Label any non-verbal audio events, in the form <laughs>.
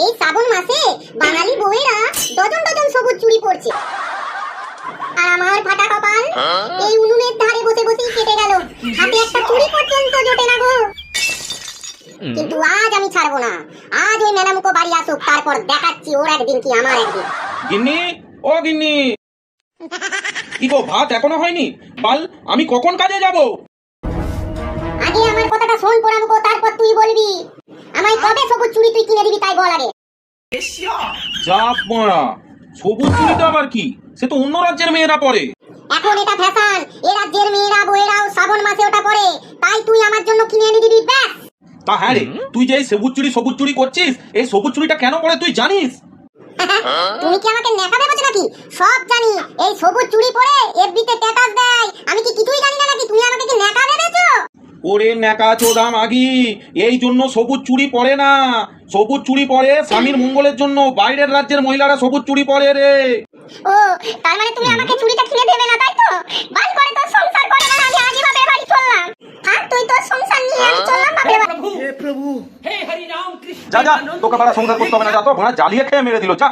এই শ্রাবণ মাসে বাঙালি বউয়েরা dozen dozen সবুজ চুড়ি পরছে। আর আমার ফাটা কপাল এই উনুনের ধারে বসে বসেই কেটে গেল। হাতে একটা পর্যন্ত জোটে না গো। কিন্তু আজ আমি ছাড়বো না। আজ ওই বাড়ি আসুক তারপর দেখাচ্ছি ওর একদিন কি আমার একদিন। গিন্নি ও গিন্নি। কি গো ভাত এখনও হয়নি? বাল আমি কখন কাজে যাব? আগে আমার কথাটা শোন পোড়ামুখো তারপর তুই বলবি। কবে সবুজ চুড়ি তুই কিনে দিবি তাই বল আগে। চাপ মারা সবুজ চুড়িটা আবার কি? সে তো অন্য রাজ্যের মেয়েরা পরে। এখন এটা ফ্যাশন এ রাজ্যের মেয়েরা বউয়েরাও শ্রাবণ মাসে ওটা পরে। তাই তুই আমার জন্য কিনে এনে দিবি ব্যাস। তা হ্যাঁ রে তুই যে এই সবুজ চুড়ি সবুজ চুড়ি করছিস এই সবুজ চুড়িটা কেন পরে তুই জানিস? <laughs> তুমি কি আমাকে নেকা ভেবেছো নাকি? সব জানি এই সবুজ চুড়ি পরে এফবিতে স্ট্যাটাস দেয় আমি কি কিছুই জানি না নাকি তুমি আমাকে কি নেকা ভেবেছো ওরে ন্যাকা চোদা মাগি এই জন্য সবুজ চুরি পরে না। সবুজ চুরি পরে স্বামীর মঙ্গলের জন্য বাইরের রাজ্যের মহিলারা সবুজ চুরি পরে রে। ও তার মানে তুমি আমাকে চুরিটা কিনে দেবে না তাই তো? বাল করে তো সংসার করে না আমি আগে ভাবে বাড়ি চললাম। আর তুই তো সংসার নিয়ে আমি চললাম ভাবে বাড়ি। হে প্রভু হে হরি রাম কৃষ্ণ। যা যা তোকে বড় সংসার করতে হবে না যা তো ভাড়া জ্বালিয়ে খেয়ে মেরে দিল যা।